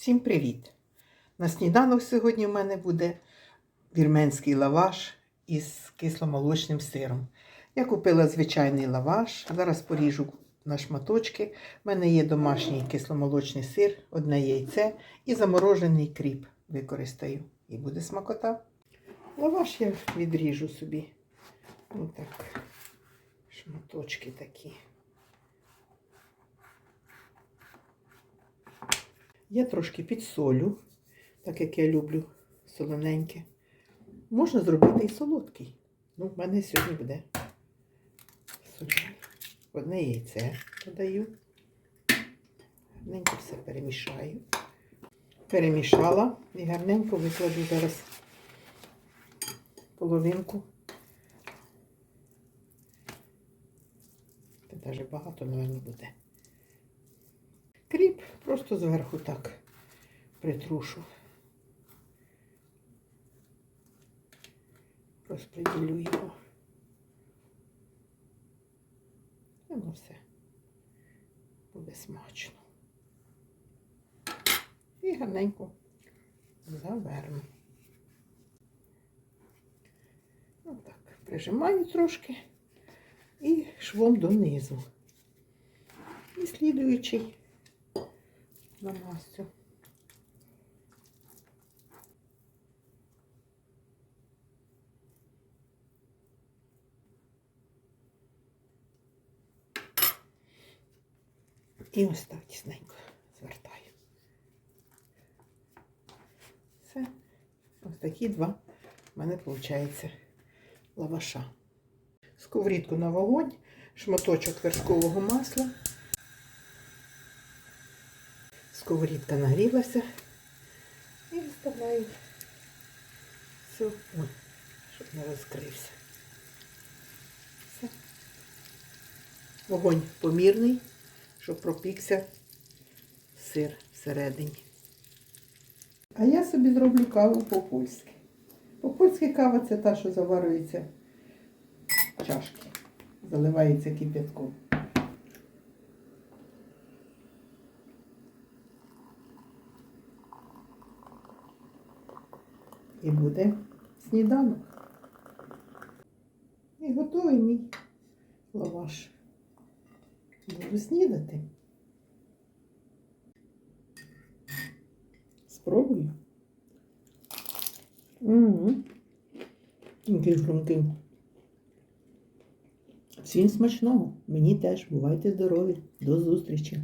Всім привіт! На сніданок сьогодні в мене буде вірменський лаваш із кисломолочним сиром. Я купила звичайний лаваш, зараз поріжу на шматочки. У мене є домашній кисломолочний сир, одне яйце і заморожений кріп використаю. І буде смакота. Лаваш я відріжу собі. Отак. Шматочки такі. Я трошки підсолю, так як я люблю солоненьке. Можна зробити і солодкий. Ну, в мене сьогодні буде соляний. Одне яйце додаю. Гарненько все перемішаю. Перемішала і гарненько викладу зараз половинку. Це навіть багато, мабуть, буде. Кріп просто зверху так притрушу. Розподілю його. І Воно все буде смачно. І гарненько заверну. Отак. Прижимаю трошки і швом донизу. І слідуючий на Настю. І ось так тісненько звертаю. Все. Ось такі два в мене виходить лаваша. Сковорідку на вогонь, шматочок вершкового масла. Сковорідка нагрілася і вставляю все, Ой, щоб не розкрився. Все. Вогонь помірний, щоб пропікся сир всередині. А я собі зроблю каву по-польськи. По-польськи кава це та, що заварюється в чашки, заливається кип'ятком. І буде сніданок. І готовий мій лаваш. Буду снідати. Спробую. Угу. Який хрумкий. Всім смачного. Мені теж. Бувайте здорові. До зустрічі.